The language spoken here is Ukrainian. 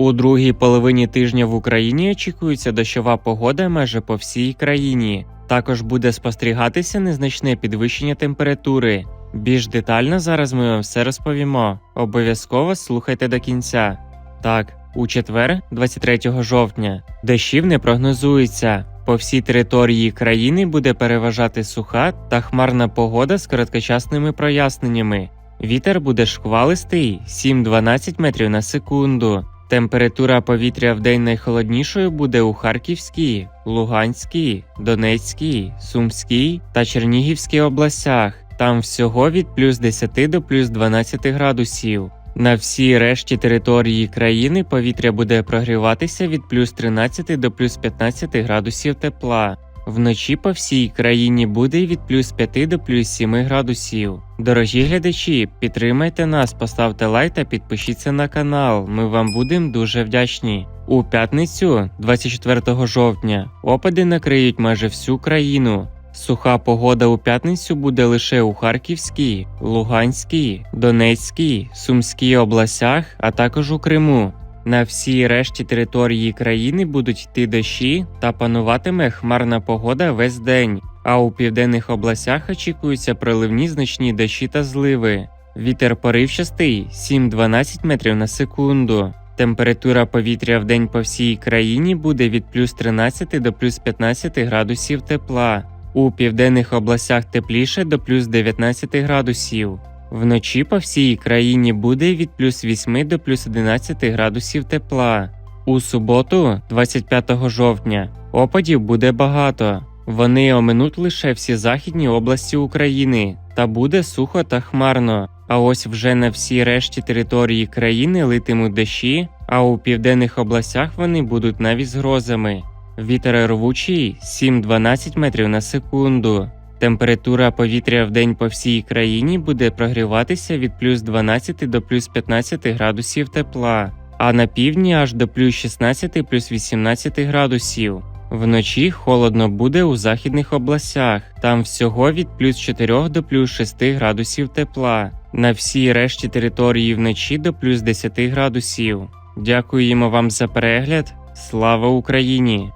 У другій половині тижня в Україні очікується дощова погода майже по всій країні. Також буде спостерігатися незначне підвищення температури. Більш детально зараз ми вам все розповімо. Обов'язково слухайте до кінця. Так, у четвер, 23 жовтня, дощів не прогнозується. По всій території країни буде переважати суха та хмарна погода з короткочасними проясненнями. Вітер буде шквалистий 7-12 метрів на секунду. Температура повітря в день найхолоднішою буде у Харківській, Луганській, Донецькій, Сумській та Чернігівській областях. Там всього від плюс 10 до плюс 12 градусів. На всій решті території країни повітря буде прогріватися від плюс 13 до плюс 15 градусів тепла. Вночі по всій країні буде від плюс 5 до плюс 7 градусів. Дорогі глядачі, підтримайте нас, поставте лайк та підпишіться на канал. Ми вам будемо дуже вдячні. У п'ятницю, 24 жовтня, опади накриють майже всю країну. Суха погода у п'ятницю буде лише у Харківській, Луганській, Донецькій, Сумській областях, а також у Криму. На всій решті території країни будуть йти дощі та пануватиме хмарна погода весь день. А у південних областях очікуються проливні значні дощі та зливи. Вітер поривчастий 7-12 метрів на секунду. Температура повітря в день по всій країні буде від плюс 13 до плюс 15 градусів тепла. У південних областях тепліше до плюс 19 градусів. Вночі по всій країні буде від плюс 8 до плюс 11 градусів тепла. У суботу, 25 жовтня, опадів буде багато. Вони оминуть лише всі західні області України, та буде сухо та хмарно. А ось вже на всій решті території країни литимуть дощі, а у південних областях вони будуть навіть з грозами. Вітер рвучий 7-12 метрів на секунду. Температура повітря в день по всій країні буде прогріватися від плюс 12 до плюс 15 градусів тепла, а на півдні аж до плюс 16 плюс 18 градусів. Вночі холодно буде у західних областях, там всього від плюс 4 до плюс 6 градусів тепла. На всій решті території вночі до плюс 10 градусів. Дякуємо вам за перегляд. Слава Україні!